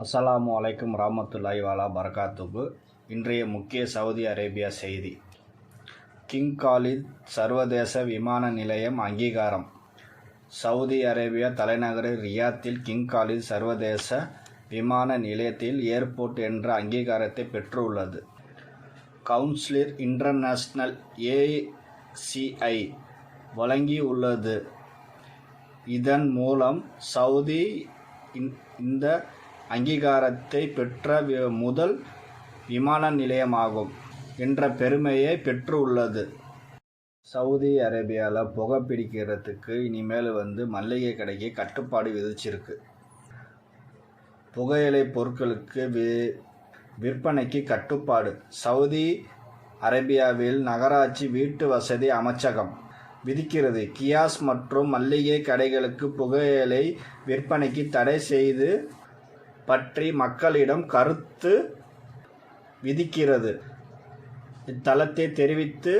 அஸ்ஸலாமு அலைக்கும் ராமத்துல்லாய் வாலா பரகாத்துக்கு இன்றைய முக்கிய சவுதி அரேபியா செய்தி. கிங் காலித் சர்வதேச விமான நிலையம் அங்கீகாரம். சவுதி அரேபியா தலைநகர் ரியாத்தில் கிங் காலித் சர்வதேச விமான நிலையத்தில் ஏர்போர்ட் என்ற அங்கீகாரத்தை பெற்றுள்ளது. கவுன்சிலர் இன்டர்நேஷ்னல் ஏசிஐ வழங்கியுள்ளது. இதன் மூலம் சவுதி இந்த அங்கீகாரத்தை பெற்ற முதல் விமான நிலையமாகும் என்ற பெருமையை பெற்றுள்ளது. சவுதி அரேபியாவில் புகை பிடிக்கிறதுக்கு இனிமேல் வந்து மல்லிகை கடைக்கு கட்டுப்பாடு விதிச்சிருக்கு. புகையிலை பொருட்களுக்கு வி விற்பனைக்கு கட்டுப்பாடு. சவுதி அரேபியாவில் நகராட்சி வீட்டு வசதி அமைச்சகம் விதிக்கிறது. கியாஸ் மற்றும் மல்லிகை கடைகளுக்கு புகையிலை விற்பனைக்கு தடை செய்து பற்றி மக்களிடம் கருத்து விதிக்கிறது. இத்தலத்தை தெரிவித்து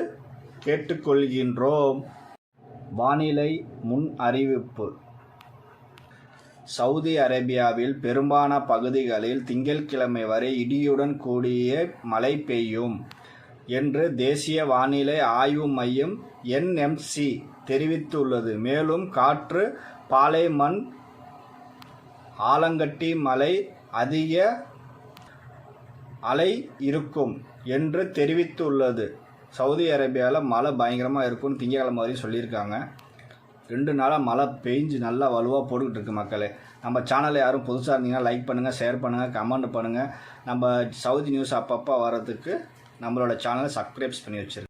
கேட்டுக்கொள்கின்றோம். வானிலை முன் அறிவிப்பு. சவுதி அரேபியாவில் பெரும்பாலான பகுதிகளில் திங்கட்கிழமை வரை இடியுடன் கூடிய மழை பெய்யும் என்று தேசிய வானிலை ஆய்வு மையம் என்எம்சி தெரிவித்துள்ளது. மேலும் காற்று பாலை மண் ஆலங்கட்டி மலை அதிக அலை இருக்கும் என்று தெரிவித்துள்ளது. சவுதி அரேபியாவில் மழை பயங்கரமாக இருக்கும்னு திங்கக்கிழமை வரையும் சொல்லியிருக்காங்க. ரெண்டு நாளாக மழை பெஞ்சு நல்லா வலுவாக போட்டுக்கிட்டு இருக்கு மக்களே. நம்ம சேனலை யாரும் புதுசாக இருந்தீங்கன்னா லைக் பண்ணுங்கள் ஷேர் பண்ணுங்கள் கமெண்ட் பண்ணுங்கள் நம்ம சவுதி நியூஸ் அப்பப்போ வர்றதுக்கு நம்மளோட சேனலை சப்ஸ்கிரைப்ஸ் பண்ணி வச்சுருக்கோம்